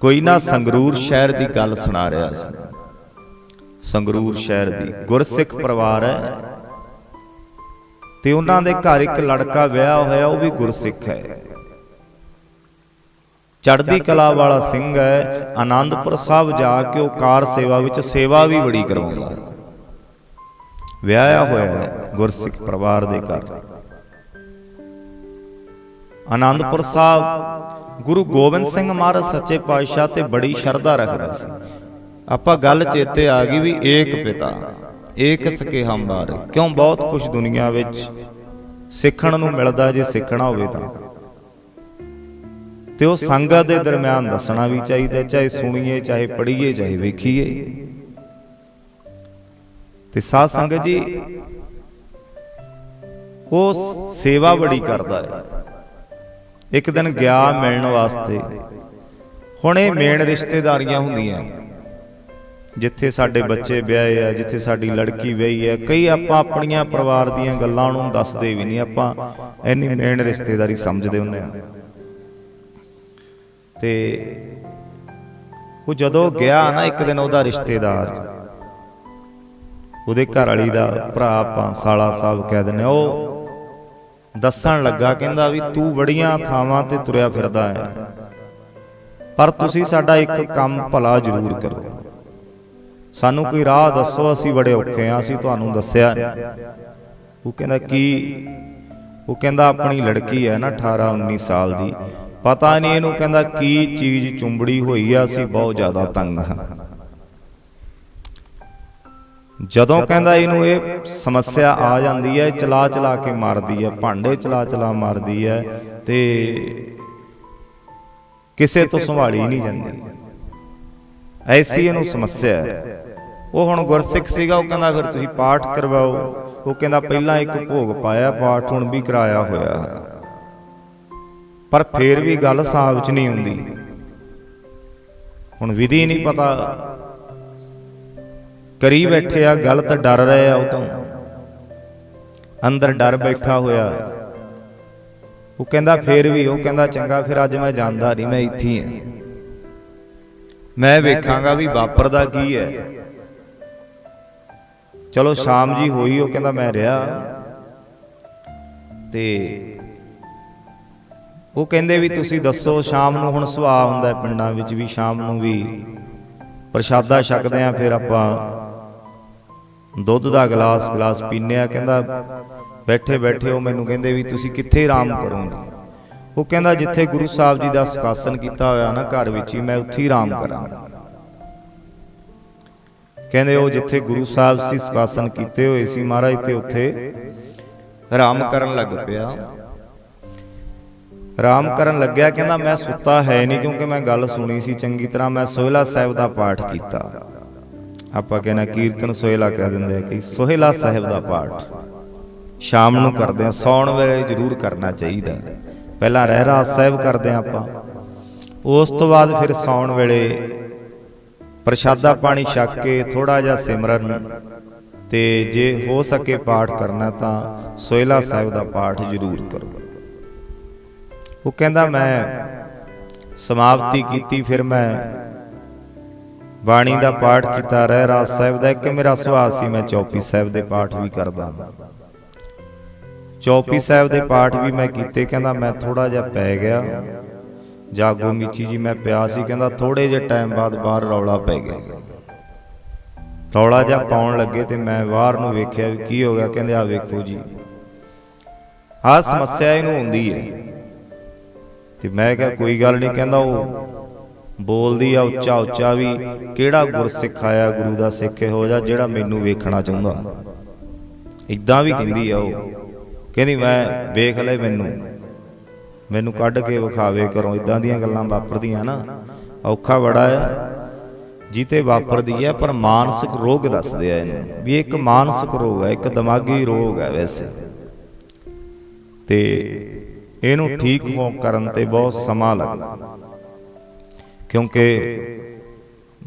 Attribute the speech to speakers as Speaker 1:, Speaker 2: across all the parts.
Speaker 1: ਕੋਈ ਨਾ ਸੰਗਰੂਰ ਸ਼ਹਿਰ ਦੀ ਗੱਲ ਸੁਣਾ ਰਿਹਾ ਸੀ। ਸੰਗਰੂਰ ਸ਼ਹਿਰ ਦੀ ਗੁਰਸਿੱਖ ਪਰਿਵਾਰ ਹੈ। ਤੇ ਉਹਨਾਂ ਦੇ ਘਰ ਇੱਕ ਲੜਕਾ ਵਿਆਹ ਹੋਇਆ ਉਹ ਵੀ ਗੁਰਸਿੱਖ ਹੈ। ਚੜ੍ਹਦੀ ਕਲਾ ਵਾਲਾ ਸਿੰਘ ਹੈ। ਆਨੰਦਪੁਰ ਸਾਹਿਬ ਜਾ ਕੇ ਉਹ ਕਾਰ ਸੇਵਾ ਵਿੱਚ ਸੇਵਾ ਵੀ ਬੜੀ ਕਰਵਾਉਂਦਾ ਹੈ। ਵਿਆਹਿਆ ਹੋਇਆ ਹੈ ਗੁਰਸਿੱਖ ਪਰਿਵਾਰ ਦੇ ਘਰ। ਆਨੰਦਪੁਰ ਸਾਹਿਬ ਗੁਰੂ ਗੋਬਿੰਦ ਸਿੰਘ ਮਹਾਰਾਜ ਸੱਚੇ ਪਾਤਸ਼ਾਹ ਤੇ ਬੜੀ ਸ਼ਰਧਾ ਰੱਖਦਾ ਸੀ। ਆਪਾਂ ਗੱਲ ਚੇਤੇ ਆ ਗਈ ਵੀ ਏਕ ਪਿਤਾ, ਏਕ ਸਕੇ ਬਾਰੇ ਕਿਉਂ ਬਹੁਤ ਕੁਝ ਦੁਨੀਆ ਵਿੱਚ ਸਿੱਖਣ ਨੂੰ ਮਿਲਦਾ ਜੇ ਸਿੱਖਣਾ ਹੋਵੇ ਤਾਂ। ਤੇ ਉਹ ਸੰਗਤ ਦੇ ਦਰਮਿਆਨ ਦੱਸਣਾ ਵੀ ਚਾਹੀਦਾ, ਚਾਹੇ ਸੁਣੀਏ, ਚਾਹੇ ਪੜ੍ਹੀਏ, ਚਾਹੇ ਵੇਖੀਏ। ਤੇ ਸਾਧ ਸੰਗਤ ਜੀ, ਉਹ ਸੇਵਾ ਬੜੀ ਕਰਦਾ ਹੈ। ਇੱਕ ਦਿਨ ਗਿਆ ਮਿਲਣ ਵਾਸਤੇ। ਹੁਣ ਇਹ ਮੇਨ ਰਿਸ਼ਤੇਦਾਰੀਆਂ ਹੁੰਦੀਆਂ। ਜਿੱਥੇ ਸਾਡੇ ਬੱਚੇ ਵਿਆਹੇ ਆ ਜਿੱਥੇ ਸਾਡੀ ਲੜਕੀ ਵਿਆਹੀ ਹੈ ਕਈ ਆਪਾਂ ਆਪਣੀਆਂ ਪਰਿਵਾਰ ਦੀਆਂ ਗੱਲਾਂ ਨੂੰ ਦੱਸਦੇ ਵੀ ਨਹੀਂ। ਆਪਾਂ ਇੰਨੀ ਮੇਨ ਰਿਸ਼ਤੇਦਾਰੀ ਸਮਝਦੇ ਹੁੰਦੇ ਆ। ਤੇ ਉਹ ਜਦੋਂ ਗਿਆ ਨਾ ਇੱਕ ਦਿਨ ਉਹਦਾ ਰਿਸ਼ਤੇਦਾਰ ਉਹਦੇ ਘਰ ਵਾਲੀ ਦਾ ਭਰਾ ਆਪਾਂ ਸਾਲਾ ਸਾਹਿਬ ਕਹਿ ਦਿੰਦੇ ਆ, ਉਹ ਦੱਸਣ ਲੱਗਾ ਕਹਿੰਦਾ ਵੀ ਤੂੰ ਬੜੀਆਂ ਥਾਵਾਂ ਤੇ ਤੁਰਿਆ ਫਿਰਦਾ ਹੈ। ਪਰ ਤੁਸੀਂ ਸਾਡਾ ਇੱਕ ਕੰਮ ਭਲਾ ਜ਼ਰੂਰ ਕਰੋ। ਸਾਨੂੰ ਕੋਈ ਰਾਹ ਦੱਸੋ, ਅਸੀਂ ਬੜੇ ਔਖੇ ਆ ਅਸੀਂ ਤੁਹਾਨੂੰ ਦੱਸਿਆ ਉਹ ਕਹਿੰਦਾ, ਕੀ? ਉਹ ਕਹਿੰਦਾ, ਆਪਣੀ ਲੜਕੀ ਹੈ ਨਾ 18 19 ਸਾਲ ਦੀ। ਪਤਾ ਨਹੀਂ ਇਹਨੂੰ ਕਹਿੰਦਾ, ਕੀ ਚੀਜ਼ ਚੁੰਬੜੀ ਹੋਈ ਆ, ਅਸੀਂ ਬਹੁਤ ਜ਼ਿਆਦਾ ਤੰਗ ਹਾਂ। ਜਦੋਂ ਕਹਿੰਦਾ ਇਹਨੂੰ ਇਹ ਸਮੱਸਿਆ ਆ ਜਾਂਦੀ ਹੈ ਚਲਾ ਚਲਾ ਕੇ ਮਾਰਦੀ ਹੈ ਭਾਂਡੇ ਚਲਾ ਚਲਾ ਮਾਰਦੀ ਹੈ ਤੇ ਕਿਸੇ ਤੋਂ ਸੰਭਾਲੀ ਨਹੀਂ ਜਾਂਦੀ। ਐਸੀ ਇਹਨੂੰ ਸਮੱਸਿਆ ਹੈ। ਉਹ ਹੁਣ ਗੁਰਸਿੱਖ ਸੀਗਾ ਉਹ ਕਹਿੰਦਾ ਫਿਰ ਤੁਸੀਂ ਪਾਠ ਕਰਵਾਓ। ਉਹ ਕਹਿੰਦਾ ਪਹਿਲਾਂ ਇੱਕ ਭੋਗ ਪਾਇਆ ਪਾਠ ਹੁਣ ਵੀ ਕਰਾਇਆ ਹੋਇਆ। ਪਰ ਫੇਰ ਵੀ ਗੱਲ ਸਾਹ ਵਿੱਚ ਨਹੀਂ ਹੁੰਦੀ। ਹੁਣ ਵਿਧੀ ਨਹੀਂ ਪਤਾ ਕਰੀ ਬੈਠੇ ਆ, ਗਲਤ ਡਰ ਰਹੇ ਆ ਉਹ ਤੋਂ। ਅੰਦਰ ਡਰ ਬੈਠਾ ਹੋਇਆ। ਉਹ ਕਹਿੰਦਾ ਫੇਰ ਵੀ, ਉਹ ਕਹਿੰਦਾ ਚੰਗਾ, ਫਿਰ ਅੱਜ ਮੈਂ ਜਾਂਦਾ ਨਹੀਂ, ਮੈਂ ਇੱਥੇ ਹੀ ਹਾਂ। ਮੈਂ ਵੇਖਾਂਗਾ ਵੀ ਵਾਪਰਦਾ ਕੀ ਹੈ। ਚਲੋ ਸ਼ਾਮ ਜੀ ਹੋਈ, ਉਹ ਕਹਿੰਦਾ ਮੈਂ ਰਿਹਾ। ਤੇ ਉਹ ਕਹਿੰਦੇ ਵੀ ਤੁਸੀਂ ਦੱਸੋ, ਸ਼ਾਮ ਨੂੰ ਹੁਣ ਸੁਭਾਅ ਹੁੰਦਾ ਪਿੰਡਾਂ ਵਿੱਚ ਵੀ, ਸ਼ਾਮ ਨੂੰ ਵੀ। ਪ੍ਰਸ਼ਾਦਾ ਛਕਦੇ ਆ ਫਿਰ ਆਪਾਂ ਦੁੱਧ ਦਾ ਗਲਾਸ ਗਲਾਸ ਪੀਨੇ ਆ, ਕਹਿੰਦਾ ਬੈਠੇ ਬੈਠੇ ਉਹ ਮੈਨੂੰ ਕਹਿੰਦੇ ਵੀ ਤੁਸੀਂ ਕਿੱਥੇ ਆਰਾਮ ਕਰੋਗੇ? ਉਹ ਕਹਿੰਦਾ ਜਿੱਥੇ ਗੁਰੂ ਸਾਹਿਬ ਜੀ ਦਾ ਸਕਾਸਨ ਕੀਤਾ ਹੋਇਆ ਨਾ ਘਰ ਵਿੱਚ ਹੀ, ਮੈਂ ਉੱਥੇ ਹੀ ਆਰਾਮ ਕਰਾਂਗਾ। ਕਹਿੰਦੇ ਉਹ ਜਿੱਥੇ ਗੁਰੂ ਸਾਹਿਬ ਸੀ ਸਕਾਸਨ ਕੀਤੇ ਹੋਏ ਸੀ ਮਹਾਰਾਜ ਤੇ ਉੱਥੇ ਆਰਾਮ ਕਰਨ ਲੱਗ ਪਿਆ। ਆਰਾਮ ਕਰਨ ਲੱਗਿਆ, ਕਹਿੰਦਾ ਮੈਂ ਸੁੱਤਾ ਹੈ ਨਹੀਂ ਕਿਉਂਕਿ ਮੈਂ ਗੱਲ ਸੁਣੀ ਸੀ, ਚੰਗੀ ਤਰ੍ਹਾਂ ਮੈਂ ਸੋਹਿਲਾ ਸਾਹਿਬ ਦਾ ਪਾਠ ਕੀਤਾ। ਆਪਾਂ ਕਹਿੰਨਾ ਕੀਰਤਨ ਸੋਹਿਲਾ ਕਹਿ ਦਿੰਦੇ ਆ ਕਿ ਸੋਹਿਲਾ ਸਾਹਿਬ ਦਾ ਪਾਠ। ਸ਼ਾਮ ਨੂੰ ਕਰਦੇ ਆ ਸੌਣ ਵੇਲੇ ਜ਼ਰੂਰ ਕਰਨਾ ਚਾਹੀਦਾ। ਪਹਿਲਾਂ ਰਹਿਰਾਸ ਸਾਹਿਬ ਕਰਦੇ ਆ ਆਪਾਂ। ਉਸ ਤੋਂ ਬਾਅਦ ਫਿਰ ਸੌਣ ਵੇਲੇ ਪ੍ਰਸ਼ਾਦਾ ਪਾਣੀ ਛਕ ਕੇ ਥੋੜਾ ਜਿਹਾ ਸਿਮਰਨ ਤੇ ਜੇ ਹੋ ਸਕੇ ਪਾਠ ਕਰਨਾ ਤਾਂ ਸੋਹਿਲਾ ਸਾਹਿਬ ਦਾ ਪਾਠ ਜ਼ਰੂਰ ਕਰੋ। ਉਹ ਕਹਿੰਦਾ ਮੈਂ ਸਮਾਪਤੀ ਕੀਤੀ, ਫਿਰ ਮੈਂ ਬਾਣੀ ਦਾ ਪਾਠ ਕੀਤਾ ਰਹਿ ਰਾਜ ਸਾਹਿਬ ਦਾ ਇੱਕ ਮੇਰਾ ਸੁਭਾਅ ਸੀ ਮੈਂ ਚੌਪੀ ਸਾਹਿਬ ਦੇ ਪਾਠ ਵੀ ਕਰਦਾ ਚੌਪੀ ਸਾਹਿਬ ਦੇ ਪਾਠ ਵੀ ਮੈਂ ਕੀਤੇ ਕਹਿੰਦਾ ਮੈਂ ਥੋੜਾ ਜਿਹਾ ਪੈ ਗਿਆ। ਜਾਗੋ ਮੀਚੀ ਜੀ ਮੈਂ ਪਿਆ ਸੀ ਕਹਿੰਦਾ ਥੋੜੇ ਜਿਹੇ ਟਾਈਮ ਬਾਅਦ ਬਾਹਰ ਰੌਲਾ ਪੈ ਗਿਆ। ਰੌਲਾ ਜਿਹਾ ਪਾਉਣ ਲੱਗੇ ਤੇ ਮੈਂ ਬਾਹਰ ਨੂੰ ਵੇਖਿਆ ਵੀ ਕੀ ਹੋ ਗਿਆ ਕਹਿੰਦੇ ਆ ਵੇਖੋ ਜੀ। ਆਹ ਸਮੱਸਿਆ ਇਹਨੂੰ ਹੁੰਦੀ ਹੈ। ਤੇ ਮੈਂ ਕਿਹਾ ਕੋਈ ਗੱਲ ਨਹੀਂ ਕਹਿੰਦਾ ਉਹ ਬੋਲਦੀ ਆ, ਉੱਚਾ ਉੱਚਾ ਵੀ। ਕਿਹੜਾ ਗੁਰਸਿੱਖ ਆਇਆ, ਗੁਰੂ ਦਾ ਸਿੱਖ ਹੋ ਜਾ ਜਿਹੜਾ ਮੈਨੂੰ ਵੇਖਣਾ ਚਾਹੁੰਦਾ? ਇਦਾਂ ਵੀ ਕਹਿੰਦੀ ਆ ਉਹ। ਕਹਿੰਦੀ, ਮੈਂ ਵੇਖ ਲੈ ਮੈਨੂੰ। ਮੈਨੂੰ ਕੱਢ ਕੇ ਵਿਖਾਵੇ ਕਰੋ ਇਦਾਂ ਦੀਆਂ ਗੱਲਾਂ ਵਾਪਰਦੀਆਂ ਨਾ। ਔਖਾ ਬੜਾ ਆ। ਜੀਤੇ ਵਾਪਰਦੀ ਹੈ ਪਰ ਮਾਨਸਿਕ ਰੋਗ ਦੱਸਦੇ ਆ ਇਹਨੂੰ। ਵੀ ਇਹ ਇੱਕ ਮਾਨਸਿਕ ਰੋਗ ਹੈ ਇੱਕ ਦਿਮਾਗੀ ਰੋਗ ਹੈ ਵੈਸੇ। ਤੇ ਇਹਨੂੰ ਠੀਕ ਹੋ ਕਰਨ ਤੇ ਬਹੁਤ ਸਮਾਂ ਲੱਗਦਾ। ਕਿਉਂਕਿ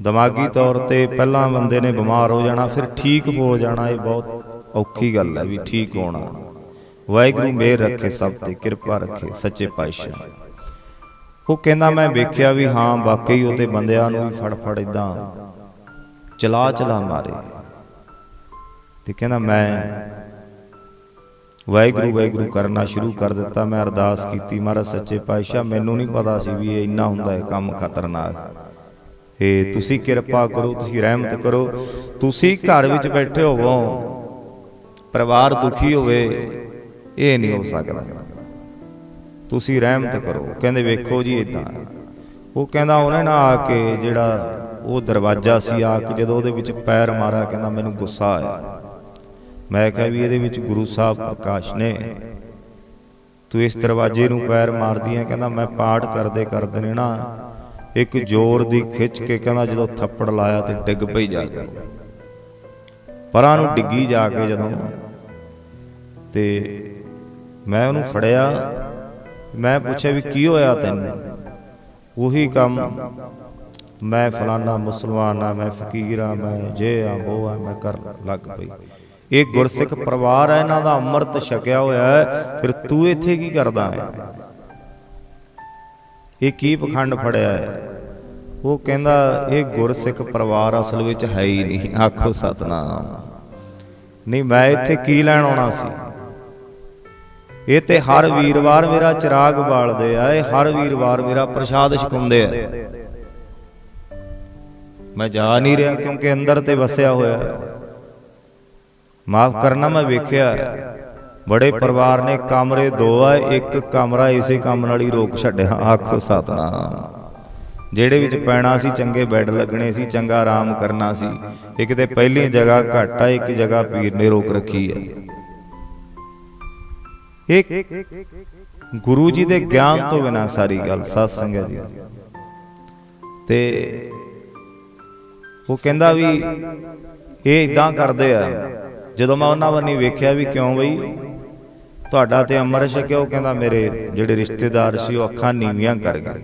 Speaker 1: ਦਿਮਾਗੀ ਤੌਰ ਤੇ ਪਹਿਲਾਂ ਬੰਦੇ ਨੇ ਬਿਮਾਰ ਹੋ ਜਾਣਾ, ਫਿਰ ਠੀਕ ਹੋ ਜਾਣਾ, ਇਹ ਬਹੁਤ ਔਖੀ ਗੱਲ ਹੈ ਵੀ ਠੀਕ ਹੋਣਾ। ਵਾਹਿਗੁਰੂ ਮੇਰ ਰੱਖੇ ਸਭ ਤੇ, ਕਿਰਪਾ ਰੱਖੇ ਸੱਚੇ ਪਾਤਸ਼ਾਹ। ਉਹ ਕਹਿੰਦਾ, ਮੈਂ ਵੇਖਿਆ ਵੀ ਹਾਂ, ਵਾਕਈ ਉਹਦੇ ਬੰਦਿਆਂ ਨੂੰ ਵੀ ਫੜ ਫੜ ਇਦਾਂ ਚਲਾ ਚਲਾ ਮਾਰੇ। ਤੇ ਕਹਿੰਦਾ, ਮੈਂ ਵਾਹਿਗੁਰੂ ਵਾਹਿਗੁਰੂ ਕਰਨਾ ਸ਼ੁਰੂ ਕਰ ਦਿੱਤਾ। ਮੈਂ ਅਰਦਾਸ ਕੀਤੀ ਮਹਾਰਾਜ ਸੱਚੇ ਪਾਤਸ਼ਾਹ ਮੈਨੂੰ ਨਹੀਂ ਪਤਾ ਸੀ ਵੀ ਇਹ ਇੰਨਾ ਹੁੰਦਾ ਹੈ ਕੰਮ ਖਤਰਨਾਕ। ਏ ਤੁਸੀਂ ਕਿਰਪਾ ਕਰੋ ਤੁਸੀਂ ਰਹਿਮਤ ਕਰੋ। ਤੁਸੀਂ ਘਰ ਵਿੱਚ ਬੈਠੇ ਹੋਵੋ ਪਰਿਵਾਰ ਦੁਖੀ ਹੋਵੇ ਇਹ ਨਹੀਂ ਹੋ ਸਕਦਾ। ਤੁਸੀਂ ਰਹਿਮਤ ਕਰੋ। ਕਹਿੰਦੇ ਵੇਖੋ ਜੀ ਇਦਾਂ ਉਹ ਕਹਿੰਦਾ ਉਹਨੇ ਨਾ ਆ ਕੇ ਜਿਹੜਾ ਉਹ ਦਰਵਾਜ਼ਾ ਸੀ ਆ ਕੇ ਜਦੋਂ ਉਹਦੇ ਵਿੱਚ ਪੈਰ ਮਾਰਾ ਕਹਿੰਦਾ ਮੈਨੂੰ ਗੁੱਸਾ ਆਇਆ। ਮੈਂ ਕਿਹਾ ਵੀ ਇਹਦੇ ਵਿੱਚ ਗੁਰੂ ਸਾਹਿਬ ਪ੍ਰਕਾਸ਼ ਨੇ। ਤੂੰ ਇਸ ਦਰਵਾਜ਼ੇ ਨੂੰ ਪੈਰ ਮਾਰਦੀ ਹੈ ਕਹਿੰਦਾ ਮੈਂ ਪਾਠ ਕਰਦੇ ਕਰਦੇ ਨੇ ਨਾ, ਇੱਕ ਜ਼ੋਰ ਦੀ ਖਿੱਚ ਕੇ ਕਹਿੰਦਾ ਜਦੋਂ ਥੱਪੜ ਲਾਇਆ ਤੇ ਡਿੱਗ ਪਈ ਜਾ ਕੇ। ਪਰਾਂ ਨੂੰ ਡਿੱਗੀ ਜਾ ਕੇ ਜਦੋਂ। ਤੇ ਮੈਂ ਉਹਨੂੰ ਫੜਿਆ, ਮੈਂ ਪੁੱਛਿਆ ਵੀ ਕੀ ਹੋਇਆ ਤੈਨੂੰ? ਉਹੀ ਕੰਮ, ਮੈਂ ਫਲਾਨਾ ਮੁਸਲਮਾਨ ਆ, ਮੈਂ ਫਕੀਰ ਆ, ਮੈਂ ਜੇ ਆ ਉਹ ਆ, ਮੈਂ ਕਰ ਲੱਗ ਪਈ। ਇਹ ਗੁਰਸਿੱਖ ਪਰਿਵਾਰ ਹੈ, ਇਹਨਾਂ ਦਾ ਅੰਮ੍ਰਿਤ ਛਕਿਆ ਹੋਇਆ ਹੈ, ਫਿਰ ਤੂੰ ਇੱਥੇ ਕੀ ਕਰਦਾ ਹੈ? ਇਹ ਕੀ ਪਖੰਡ ਫੜਿਆ ਹੈ? ਉਹ ਕਹਿੰਦਾ, ਇਹ ਗੁਰਸਿੱਖ ਪਰਿਵਾਰ ਅਸਲ ਵਿੱਚ ਹੈ ਹੀ ਨਹੀਂ, ਆਖੋ ਸਤਨਾਮ। ਨਹੀਂ, ਮੈਂ ਇੱਥੇ ਕੀ ਲੈਣ ਆਉਣਾ ਸੀ? ਇਹ ਤੇ ਹਰ ਵੀਰਵਾਰ ਮੇਰਾ ਚਿਰਾਗ ਬਾਲਦੇ ਆ, ਇਹ ਹਰ ਵੀਰਵਾਰ ਮੇਰਾ ਪ੍ਰਸ਼ਾਦ ਛਕਾਉਂਦੇ ਆ। ਮੈਂ ਜਾ ਨਹੀਂ ਰਿਹਾ ਕਿਉਂਕਿ ਅੰਦਰ ਤੇ ਵਸਿਆ ਹੋਇਆ। ਮਾਫ ਕਰਨਾ ਮੈਂ ਵੇਖਿਆ। ਬੜੇ ਪਰਿਵਾਰ ਨੇ ਕਮਰੇ ਦੋ ਆ ਇੱਕ ਕਮਰਾ ਇਸੇ ਕੰਮ ਨਾਲ ਹੀ ਰੋਕ ਛੱਡਿਆ। ਆਖੋ ਸਤਨਾਮ। ਜਿਹੜੇ ਵਿੱਚ ਪੈਣਾ ਸੀ ਚੰਗੇ ਬੈੱਡ ਲੱਗਣੇ ਸੀ ਚੰਗਾ ਆਰਾਮ ਕਰਨਾ ਸੀ। ਇੱਕ ਤੇ ਪਹਿਲੀ ਜਗ੍ਹਾ ਘੱਟ ਇੱਕ ਜਗ੍ਹਾ ਪੀਰ ਨੇ ਰੋਕ ਰੱਖੀ ਹੈ ਇੱਕ ਗੁਰੂ ਜੀ ਦੇ ਗਿਆਨ ਤੋਂ ਬਿਨਾ ਸਾਰੀ ਗੱਲ ਸਤ ਸੰਗਤ ਜੀ। ਤੇ ਉਹ ਕਹਿੰਦਾ ਵੀ ਇਹ ਇਦਾਂ ਕਰਦੇ ਆ। ਜਦੋਂ ਮੈਂ ਉਹਨਾਂ ਵੱਲ ਨਹੀਂ ਵੇਖਿਆ ਵੀ ਕਿਉਂ ਬਈ, ਤੁਹਾਡਾ ਤੇ ਅੰਮ੍ਰਿਤ ਛਕਿਆ, ਉਹ ਕਹਿੰਦਾ ਮੇਰੇ ਜਿਹੜੇ ਰਿਸ਼ਤੇਦਾਰ ਸੀ, ਉਹ ਅੱਖਾਂ ਨੀਵੀਆਂ ਕਰ ਗਏ।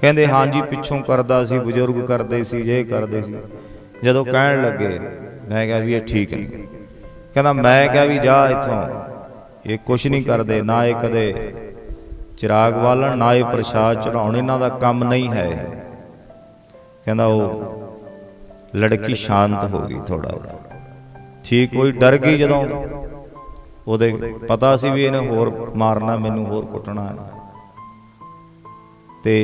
Speaker 1: ਕਹਿੰਦੇ, ਹਾਂਜੀ, ਪਿੱਛੋਂ ਕਰਦਾ ਸੀ, ਬਜ਼ੁਰਗ ਕਰਦੇ ਸੀ, ਜੇ ਕਰਦੇ ਸੀ। ਜਦੋਂ ਕਹਿਣ ਲੱਗੇ, ਮੈਂ ਕਿਹਾ ਵੀ ਇਹ ਠੀਕ ਨਹੀਂ ਕਹਿੰਦਾ, ਮੈਂ ਕਿਹਾ ਵੀ ਜਾ ਇੱਥੋਂ। ਇਹ ਕੁਛ ਨਹੀਂ ਕਰਦੇ, ਨਾ ਇਹ ਕਦੇ ਚਿਰਾਗ ਬਾਲਣ, ਨਾ ਇਹ ਪ੍ਰਸ਼ਾਦ ਚੜਾਉਣ ਇਹਨਾਂ ਦਾ ਕੰਮ ਨਹੀਂ ਹੈ ਕਹਿੰਦਾ, ਉਹ ਲੜਕੀ ਸ਼ਾਂਤ ਹੋ ਗਈ ਥੋੜਾ ਜਿਹਾ ਠੀਕ ਹੋਈ ਡਰ ਗਈ ਜਦੋਂ? ਉਹਦੇ ਪਤਾ ਸੀ ਵੀ ਇਹਨੇ ਹੋਰ ਮਾਰਨਾ, ਮੈਨੂੰ ਹੋਰ ਕੁੱਟਣਾ ਹੈ। ਤੇ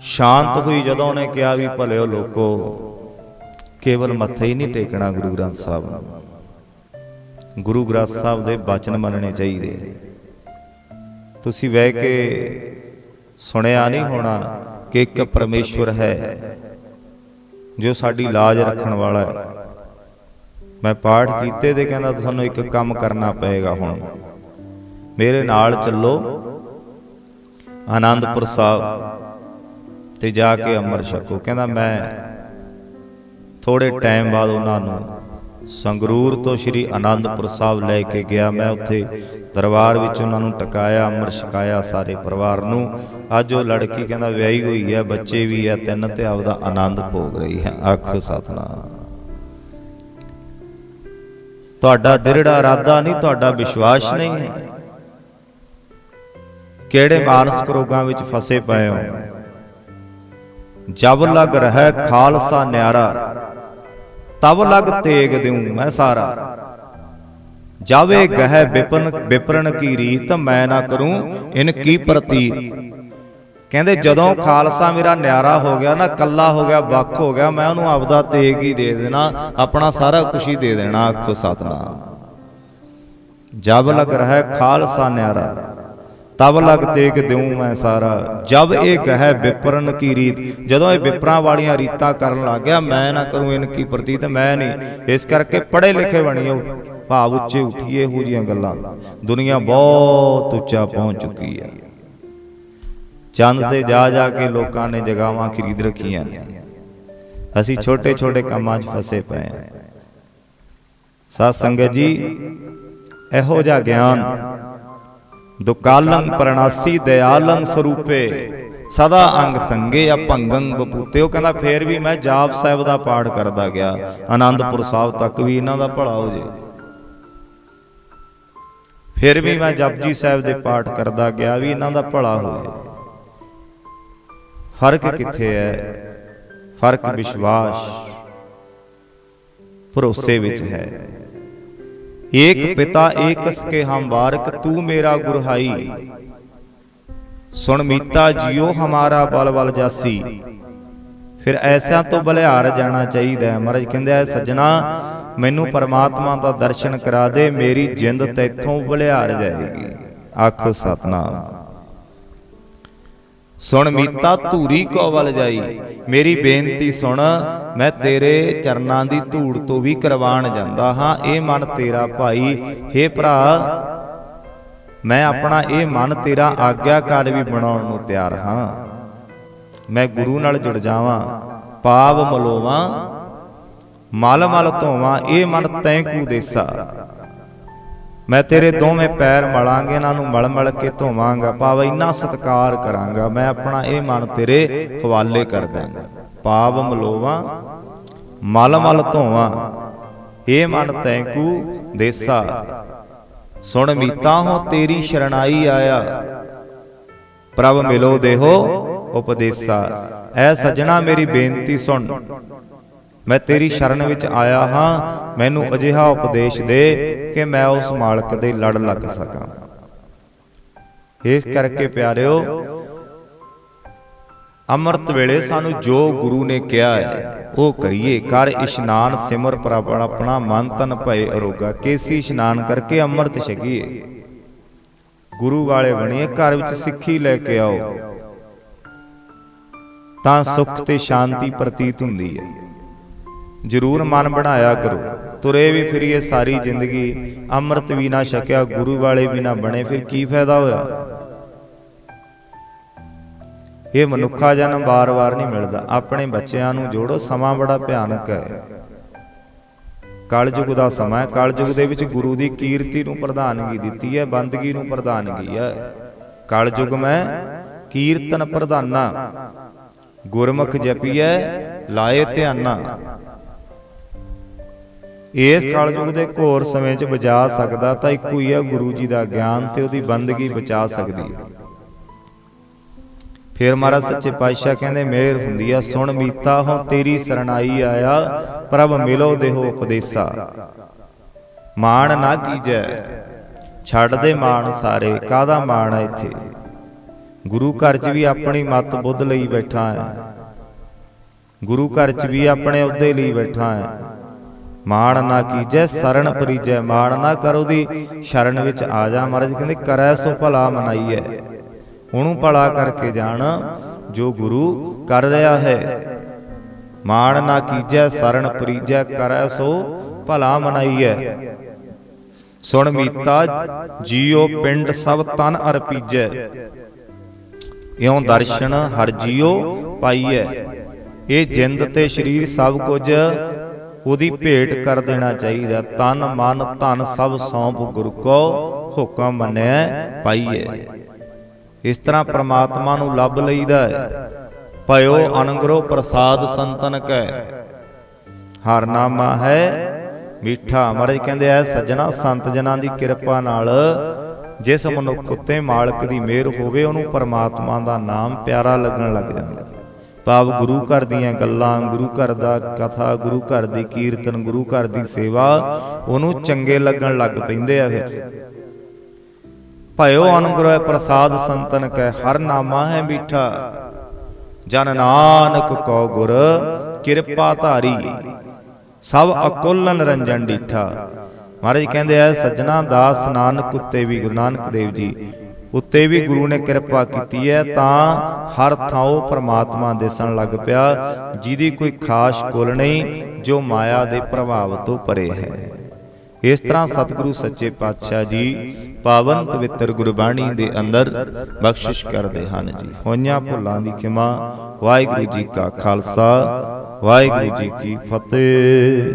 Speaker 1: ਸ਼ਾਂਤ ਹੋਈ ਜਦੋਂ ਉਹਨੇ ਕਿਹਾ ਵੀ ਭਲਿਓ ਲੋਕੋ, ਕੇਵਲ ਮੱਥੇ ਹੀ ਨਹੀਂ ਟੇਕਣਾ ਗੁਰੂ ਗ੍ਰੰਥ ਸਾਹਿਬ ਨੂੰ। ਗੁਰੂ ਗ੍ਰੰਥ ਸਾਹਿਬ ਦੇ ਬਚਨ ਮੰਨਣੇ ਚਾਹੀਦੇ। ਤੁਸੀਂ ਵਹਿ ਕੇ ਸੁਣਿਆ ਨਹੀਂ ਹੋਣਾ ਕਿ ਇੱਕ ਪਰਮੇਸ਼ਵਰ ਹੈ, ਜੋ ਸਾਡੀ ਲਾਜ ਰੱਖਣ ਵਾਲਾ ਹੈ। ਮੈਂ ਪਾਠ ਕੀਤੇ ਤੇ ਕਹਿੰਦਾ ਤੁਹਾਨੂੰ ਇੱਕ ਕੰਮ ਕਰਨਾ ਪਏਗਾ ਹੁਣ। ਮੇਰੇ ਨਾਲ ਚੱਲੋ। ਆਨੰਦਪੁਰ ਸਾਹਿਬ। ਤੇ ਜਾ ਕੇ ਅੰਮ੍ਰਿਤ ਛਕੋ। ਕਹਿੰਦਾ ਮੈਂ ਥੋੜੇ ਟਾਈਮ ਬਾਅਦ ਉਹਨਾਂ ਨੂੰ ਸੰਗਰੂਰ ਤੋਂ ਸ੍ਰੀ ਆਨੰਦਪੁਰ ਸਾਹਿਬ ਲੈ ਕੇ ਗਿਆ। ਮੈਂ ਉੱਥੇ ਦਰਬਾਰ ਵਿੱਚ ਉਹਨਾਂ ਨੂੰ ਟਿਕਾਇਆ ਅੰਮ੍ਰਿਤ ਛਕਾਇਆ ਸਾਰੇ ਪਰਿਵਾਰ ਨੂੰ। ਅੱਜ ਉਹ ਲੜਕੀ ਕਹਿੰਦਾ ਵਿਆਹੀ ਹੋਈ ਹੈ ਬੱਚੇ ਵੀ ਹੈ ਤਿੰਨ ਤੇ ਆਪਦਾ ਆਨੰਦ ਭੋਗ ਰਹੀ ਹੈ। ਆਖੋ ਸਤਨਾਮ। ਤੁਹਾਡਾ ਦਿਰੜਾ ਇਰਾਦਾ ਨਹੀਂ, ਤੁਹਾਡਾ ਵਿਸ਼ਵਾਸ ਨਹੀਂ ਹੈ। ਕਿਹੜੇ ਮਾਨਸਿਕ ਰੋਗਾਂ ਵਿੱਚ ਫਸੇ ਪਏ ਹੋ? ਜਬ ਲਗ ਰਹਿ ਖਾਲਸਾ ਨਿਆਰਾ, ਤਬ ਲਗ ਤੇਗ ਦਿਉ ਮੈਂ ਸਾਰਾ। ਜਾਵੇ ਗਹਿ ਵਿਪਨ ਵਿਪਰਨ ਕੀ ਰੀਤ ਮੈਂ ਨਾ ਕਰੂੰ, ਇਨ ਕੀ ਪ੍ਰਤੀਤ? ਕਹਿੰਦੇ ਜਦੋਂ ਖਾਲਸਾ ਮੇਰਾ ਨਿਆਰਾ ਹੋ ਗਿਆ ਨਾ ਕੱਲਾ ਹੋ ਗਿਆ ਵੱਖ ਹੋ ਗਿਆ ਮੈਂ ਉਹਨੂੰ ਆਪਦਾ ਤੇਗ ਹੀ ਦੇ ਦੇਣਾ ਆਪਣਾ ਸਾਰਾ ਕੁਝ ਹੀ ਦੇ ਦੇਣਾ ਆਖੋ ਸਤਨਾਮ। ਜਬ ਲਗ ਰਹਿ ਖਾਲਸਾ ਨਿਆਰਾ ਤਬ ਲਗ ਤੇਗ ਦਿਉ ਮੈਂ ਸਾਰਾ। ਜਬ ਇਹ ਕਹੈ ਵਿਪਰਨ ਕੀ ਰੀਤ ਜਦੋਂ ਇਹ ਵਿਪਰਾਂ ਵਾਲੀਆਂ ਰੀਤਾਂ ਕਰਨ ਲੱਗ ਗਿਆ ਮੈਂ ਨਾ ਕਰੂੰ ਇਨ ਕੀ ਪ੍ਰਤੀਤ ਮੈਂ ਨਹੀਂ। ਇਸ ਕਰਕੇ ਪੜ੍ਹੇ ਲਿਖੇ ਬਣੀਓ ਭਾਵ ਉੱਚੇ ਉਠੀਏ ਇਹੋ ਜੀਆਂ ਗੱਲਾਂ। ਦੁਨੀਆ ਬਹੁਤ ਉੱਚਾ ਪਹੁੰਚ ਚੁੱਕੀ ਹੈ। ਚੰਦ ਤੇ ਜਾ ਜਾ ਕੇ ਲੋਕਾਂ ਨੇ ਜਗਾਵਾਂ ਖਰੀਦ ਰੱਖੀਆਂ ਨੇ। ਅਸੀਂ ਛੋਟੇ ਛੋਟੇ ਕੰਮਾਂ 'ਚ ਫਸੇ ਪਏ ਹਾਂ। ਸਾਧ ਸੰਗਤ ਜੀ, ਇਹੋ ਜਿਹਾ ਗਿਆਨ ਦੁਕਾਲੰ ਪ੍ਰਣਾਸੀ ਦਇਆਲੰ ਸਰੂਪੇ, ਸਦਾ ਅੰਗ ਸੰਗੇ ਅਪੰਗੰ ਬਪੂਤੇ ਉਹ ਕਹਿੰਦਾ, ਫੇਰ ਵੀ ਮੈਂ ਜਾਪ ਸਾਹਿਬ ਦਾ ਪਾਠ ਕਰਦਾ ਗਿਆ। ਆਨੰਦਪੁਰ ਸਾਹਿਬ ਤੱਕ ਵੀ ਇਹਨਾਂ ਦਾ ਭਲਾ ਹੋ ਜੇ। ਫਿਰ ਵੀ ਮੈਂ ਜਪਜੀ ਸਾਹਿਬ ਦੇ ਪਾਠ ਕਰਦਾ ਗਿਆ, ਵੀ ਇਹਨਾਂ ਦਾ ਭਲਾ ਹੋ ਜੇ। ਫ਼ਰਕ ਕਿੱਥੇ ਹੈ? ਫ਼ਰਕ ਵਿਸ਼ਵਾਸ ਭਰੋਸੇ ਵਿੱਚ ਹੈ। ਏਕ ਪਿਤਾ ਏਕ ਸਕੇ ਹਮ ਬਾਰਕ ਤੂੰ ਮੇਰਾ ਗੁਰਹਾਈ। ਸੁਣ ਮੀਤਾ ਜਿਉ ਹਮਾਰਾ ਬਲ ਬਲ ਜਾਸੀ। ਫਿਰ ਐਸਿਆਂ ਤੋਂ ਬਲਿਹਾਰ ਜਾਣਾ ਚਾਹੀਦਾ ਹੈ। ਮਹਾਰਾਜ ਕਹਿੰਦੇ ਆ ਸੱਜਣਾ ਮੈਨੂੰ ਪਰਮਾਤਮਾ ਦਾ ਦਰਸ਼ਨ ਕਰਾ ਦੇ। ਮੇਰੀ ਜਿੰਦ ਤੈਥੋਂ ਬਲਿਹਾਰ ਜਾਏਗੀ। ਆਖੋ ਸਤਨਾਮ। ਸੁਣ ਮੀਤਾ, ਧੂਰੀ ਕੋ ਵੱਲ ਜਾਈ। ਮੇਰੀ ਬੇਨਤੀ ਸੁਣ, ਮੈਂ ਤੇਰੇ ਚਰਨਾਂ ਦੀ ਧੂੜ ਤੋਂ ਵੀ ਕਰਵਾਣ ਜਾਂਦਾ ਹਾਂ। ਇਹ ਮਨ ਤੇਰਾ ਭਾਈ। हे ਭਰਾ, ਮੈਂ ਆਪਣਾ ਇਹ ਮਨ ਤੇਰਾ ਆਗਿਆਕਾਰ ਵੀ ਬਣਾਉਣ ਨੂੰ ਤਿਆਰ ਹਾਂ। ਮੈਂ ਗੁਰੂ ਨਾਲ ਜੁੜ ਜਾਵਾਂ ਪਾਪ ਮਲੋਵਾਂ, ਮਲ ਮਲ ਧੋਵਾਂ। ਇਹ ਮਨ ਤੈਂ ਕੂ ਦੇਸਾ। ਮੈਂ ਤੇਰੇ ਦੋਵੇਂ ਪੈਰ ਮਲਾਂਗੇ ਇਹਨਾਂ ਨੂੰ ਮਲ ਮਲ ਕੇ ਧੋਵਾਂਗਾ। ਪਾਵ ਇੰਨਾ ਸਤਕਾਰ ਕਰਾਂਗਾ ਮੈਂ ਆਪਣਾ ਇਹ ਮਨ ਤੇਰੇ ਹਵਾਲੇ ਕਰ ਦਾਂਗਾ ਪਾਪ ਮਲੋਵਾਂ ਮਲ ਮਲ ਧੋਵਾਂ। ਇਹ ਮਨ ਤੈਂਕੂ ਦੇਸਾ। ਸੁਣ ਮੀਤਾ ਹੋ ਤੇਰੀ ਸ਼ਰਣਾਈ ਆਇਆ। ਪ੍ਰਭ ਮਿਲੋ ਦੇਹੋ ਉਪਦੇਸਾ। ਐ ਸਜਣਾ ਮੇਰੀ ਬੇਨਤੀ ਸੁਣ। ਮੈਂ ਤੇਰੀ ਸ਼ਰਨ ਵਿੱਚ ਆਇਆ ਹਾਂ। ਮੈਨੂੰ ਅਜਿਹਾ ਉਪਦੇਸ਼ ਦੇ ਕਿ ਮੈਂ ਉਸ ਮਾਲਕ ਦੇ ਲੜ ਲੱਗ ਸਕਾਂ। ਇਸ ਕਰਕੇ ਪਿਆਰਿਓ, ਅੰਮ੍ਰਿਤ ਵੇਲੇ ਸਾਨੂੰ ਜੋ ਗੁਰੂ ਨੇ ਕਿਹਾ ਹੈ, ਉਹ ਕਰੀਏ। ਕਰ ਇਸ਼ਨਾਨ ਸਿਮਰ ਪ੍ਰਭ ਆਪਣਾ ਮਨ ਤਨ ਭਏ ਅਰੋਗਾ। ਕੇਸੀ ਇਸ਼ਨਾਨ ਕਰਕੇ ਅੰਮ੍ਰਿਤ ਛਕੀਏ। ਗੁਰੂ ਵਾਲੇ ਬਣੀਏ, ਘਰ ਵਿੱਚ ਸਿੱਖੀ ਲੈ ਕੇ ਆਓ। ਤਾਂ ਸੁੱਖ ਤੇ ਸ਼ਾਂਤੀ ਪ੍ਰਤੀਤ ਹੁੰਦੀ ਹੈ। ਜ਼ਰੂਰ ਮਨ ਬਣਾਇਆ ਕਰੋ। ਤੁਰੇ ਵੀ ਫਿਰੀਏ ਸਾਰੀ ਜ਼ਿੰਦਗੀ, ਅੰਮ੍ਰਿਤ ਵੀ ਨਾ ਛਕਿਆ, ਗੁਰੂ ਵਾਲੇ ਵੀ ਨਾ ਬਣੇ, ਫਿਰ ਕੀ ਫਾਇਦਾ ਹੋਇਆ? ਇਹ ਮਨੁੱਖਾ ਜਨਮ ਵਾਰ-ਵਾਰ ਨਹੀਂ ਮਿਲਦਾ। ਆਪਣੇ ਬੱਚਿਆਂ ਨੂੰ ਜੋੜੋ, ਸਮਾਂ ਬੜਾ ਭਿਆਨਕ ਹੈ। ਕਲਯੁਗ ਦਾ ਸਮਾਂ ਹੈ। ਕਲਯੁਗ ਦੇ ਵਿੱਚ ਗੁਰੂ ਦੀ ਕੀਰਤੀ ਨੂੰ ਪ੍ਰਧਾਨਗੀ ਦਿੱਤੀ ਹੈ, ਬੰਦਗੀ ਨੂੰ ਪ੍ਰਧਾਨਗੀ ਹੈ। ਕਲਯੁਗ ਮੈਂ ਕੀਰਤਨ ਪ੍ਰਧਾਨਾ। ਗੁਰਮੁਖ ਜਪੀਐ, ਲਾਏ ਧਿਆਨਾ। ਇਸ ਕਲਯੁਗ ਦੇ ਘੋਰ ਸਮੇਂ 'ਚ ਬਚਾ ਸਕਦਾ ਤਾਂ ਇੱਕੋ ਹੀ ਹੈ ਗੁਰੂ ਜੀ ਦਾ ਗਿਆਨ ਤੇ ਉਹਦੀ ਬੰਦਗੀ ਬਚਾ ਸਕਦੀ ਹੈ ਫਿਰ ਮਹਾਰਾਜ ਸੱਚੇ ਪਾਤਸ਼ਾਹ ਕਹਿੰਦੇ, ਮਿਹਰ ਹੁੰਦੀ ਆ, ਸੁਣ ਮੀਤਾ ਹੋ ਤੇਰੀ ਸਰਣਾਈ ਆਇਆ, ਪ੍ਰਭ ਮਿਲੋ ਦੇਹੋ ਉਪਦੇਸਾ। ਮਾਣ ਨਾ ਕੀਜੈ, ਛੱਡ ਦੇ ਮਾਣ ਸਾਰੇ ਕਾਦਾ ਮਾਣ ਹੈ ਇੱਥੇ? ਗੁਰੂ ਘਰ 'ਚ ਵੀ ਆਪਣੀ ਮਤ ਬੁੱਧ ਲਈ ਬੈਠਾ ਹੈ। ਗੁਰੂ ਘਰ 'ਚ ਵੀ ਆਪਣੇ ਅਹੁਦੇ ਲਈ ਬੈਠਾ ਹੈ। ਮਾਣ ਨਾ ਕੀਜੈ ਸਰਣ ਪਰੀਜੈ, ਮਾਣ ਨਾ ਕਰੋ ਦੀ। ਸ਼ਰਨ ਵਿੱਚ ਆ ਜਾ ਮਹਾਰਾਜ, ਕਹਿੰਦੇ, ਕਰੈ ਸੋ ਭਲਾ ਮਨਾਈਐ। ਉਹਨੂੰ ਭਲਾ ਕਰਕੇ ਜਾਣ ਜੋ ਗੁਰੂ ਕਰ ਰਿਹਾ ਹੈ। ਮਾਣ ਨਾ ਕੀਜੈ ਸਰਣ ਪਰੀਜੈ, ਕਰੈ ਸੋ ਭਲਾ ਮਨਾਈਐ। ਸੁਣ ਮੀਤਾ, ਜੀਉ ਪਿੰਡ ਸਭ ਤਨ ਅਰਪੀਜੈ ਇਉਂ ਦਰਸ਼ਨ ਹਰ ਜੀਉ ਪਾਈਐ। ਇਹ ਜਿੰਦ ਤੇ ਸਰੀਰ ਸਭ ਕੁਝ ਉਹਦੀ ਭੇਟ ਕਰ ਦੇਣਾ ਚਾਹੀਦਾ। ਤਨ ਮਨ ਧਨ ਸਭ ਸੌਂਪ ਗੁਰ ਕੋ ਹੁਕਮ ਮੰਨਿਆ ਪਾਈਐ ਇਸ ਤਰ੍ਹਾਂ ਪ੍ਰਮਾਤਮਾ ਨੂੰ ਲੱਭ ਲਈਦਾ ਹੈ। ਭਇਓ ਅਨੰਗਰੋ ਪ੍ਰਸਾਦ ਸੰਤਨ ਕੈ ਹਰ ਨਾਮਾ ਹੈ ਮਿੱਠਾ। ਮਹਾਰਾਜ ਕਹਿੰਦੇ ਐ ਸੱਜਣਾ ਸੰਤ ਜਨਾਂ ਦੀ ਕਿਰਪਾ ਨਾਲ ਜਿਸ ਮਨੁੱਖ ਉੱਤੇ ਮਾਲਕ ਦੀ ਮਿਹਰ ਹੋਵੇ ਉਹਨੂੰ ਪਰਮਾਤਮਾ ਦਾ ਨਾਮ ਪਿਆਰਾ ਲੱਗਣ ਲੱਗ ਜਾਂਦਾ। ਭਾਵ ਗੁਰੂ ਘਰ ਦੀਆਂ ਗੱਲਾਂ, ਗੁਰੂ ਘਰ ਦਾ ਕਥਾ, ਗੁਰੂ ਘਰ ਦੀ ਕੀਰਤਨ, ਗੁਰੂ ਘਰ ਦੀ ਸੇਵਾ, ਉਹਨੂੰ ਚੰਗੇ ਲੱਗਣ ਲੱਗ ਪੈਂਦੇ ਆ ਫਿਰ। ਭਇਓ ਅਨੁਗ੍ਰਹ ਪ੍ਰਸਾਦ ਸੰਤਨ ਕੈ, ਹਰ ਨਾਮਾ ਹੈ ਮਿੱਠਾ। ਜਨ ਨਾਨਕ ਕੋ ਗੁਰ, ਕਿਰਪਾ ਧਾਰੀ। ਸਭ ਅਕੁੱਲ ਨਿਰੰਜਨ ਡੀਠਾ। ਮਹਾਰਾਜ ਕਹਿੰਦੇ ਆ, ਸੱਜਣਾ ਦਾਸ ਨਾਨਕ ਉੱਤੇ ਵੀ ਗੁਰੂ ਨਾਨਕ ਦੇਵ ਜੀ ਉੱਤੇ ਵੀ ਗੁਰੂ ਨੇ ਕਿਰਪਾ ਕੀਤੀ ਹੈ ਤਾਂ ਹਰ ਥਾਂ ਪ੍ਰਮਾਤਮਾ ਦਿਸਣ ਲੱਗ ਪਿਆ ਜਿਹਦੀ ਕੋਈ ਖਾਸ ਕੁਲ ਨਹੀਂ ਜੋ ਮਾਇਆ ਦੇ ਪ੍ਰਭਾਵ ਤੋਂ ਪਰੇ ਹੈ। ਇਸ ਤਰ੍ਹਾਂ ਸਤਿਗੁਰੂ ਸੱਚੇ ਪਾਤਸ਼ਾਹ ਜੀ ਪਾਵਨ ਪਵਿੱਤਰ ਗੁਰਬਾਣੀ ਦੇ ਅੰਦਰ ਬਖਸ਼ਿਸ਼ ਕਰਦੇ ਹਨ ਜੀ। ਹੋਈਆਂ ਭੁੱਲਾਂ ਦੀ ਖਿਮਾ। ਵਾਹਿਗੁਰੂ ਜੀ ਕਾ ਖਾਲਸਾ। ਵਾਹਿਗੁਰੂ ਜੀ ਕੀ ਫਤਿਹ।